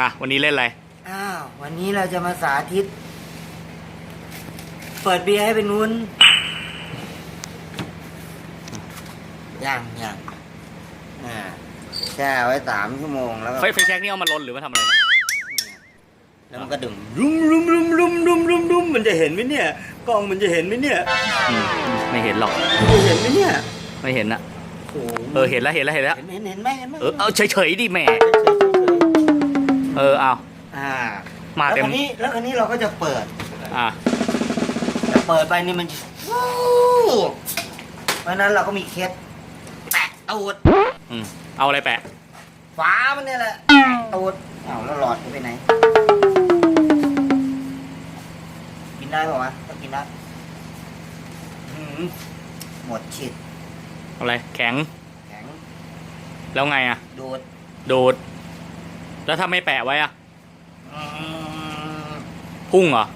อะ วันนี้เล่นอะไร อ้าว วันนี้เราจะมาสาธิต เปิดเบียร์ให้เป็นวุ้นย่างย่างอ่าแช่ไว้สามชั่วโมงแล้วก็ไฟไฟแช็กนี่เอามาลนหรือมาทำอะไร แล้วมันก็ดึงรุมรุมรุมรุมรุมรุมรุมมันจะเห็นไหมเนี่ยกล้องมันจะเห็นไหมเนี่ยอืมไม่เห็นหรอก มันจะเห็นไหมเนี่ยไม่เห็นนะโอ้โหเออ เห็นแล้ว เห็นแล้ว เห็นแล้วเห็นเห็นเห็นไหมเห็นไหมเออ เอาเฉยๆดิแหม่ เออเอาอ่ามาแล้วเต็มคันนี้แล้วคันนี้เราก็จะเปิด อะแต่เปิดไปนี่มันวู้เพราะฉะนั้นเราก็มีเคสแตะตูดอืม เอาอะไรแปะ ฝามันเนี่ยแหละตูดอ้าวแล้วหลอดมันไปไหน กินได้ป่าวะก็กินได้อื้อหือหมดฉิดอะไร แข็ง แข็งแล้วไงอะ ดูดดูด แล้วถ้าไม่แปะไว้อะอืมพุ่งเหรอ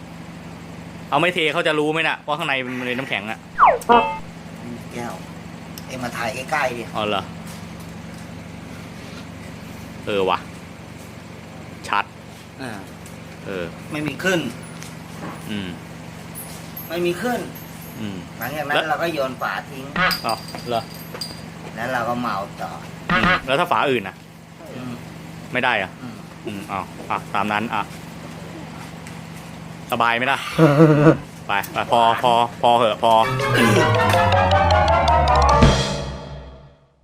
เอาไม่เทเขาจะรู้ไหมน่ะว่าข้างในมันเป็นน้ำแข็งอะแก้วเอ็งมาถ่ายใกล้ๆดิอ๋อเหรอ เออว่ะชัด อ่าเออ ไม่มีขึ้น อืม ไม่มีขึ้น อืม หลังจากนั้แล้นวเราก็โยนฝาทิ้งอ๋อเหรอ แล้วเราก็เมาต่ออืมแล้วถ้าฝาอื่นอะอืม ไม่ได้อะ อืมอืมเอาอะ ตามนั้น อะ สบายไหมล่ะ ไปไปพอพอพอเหอะพอ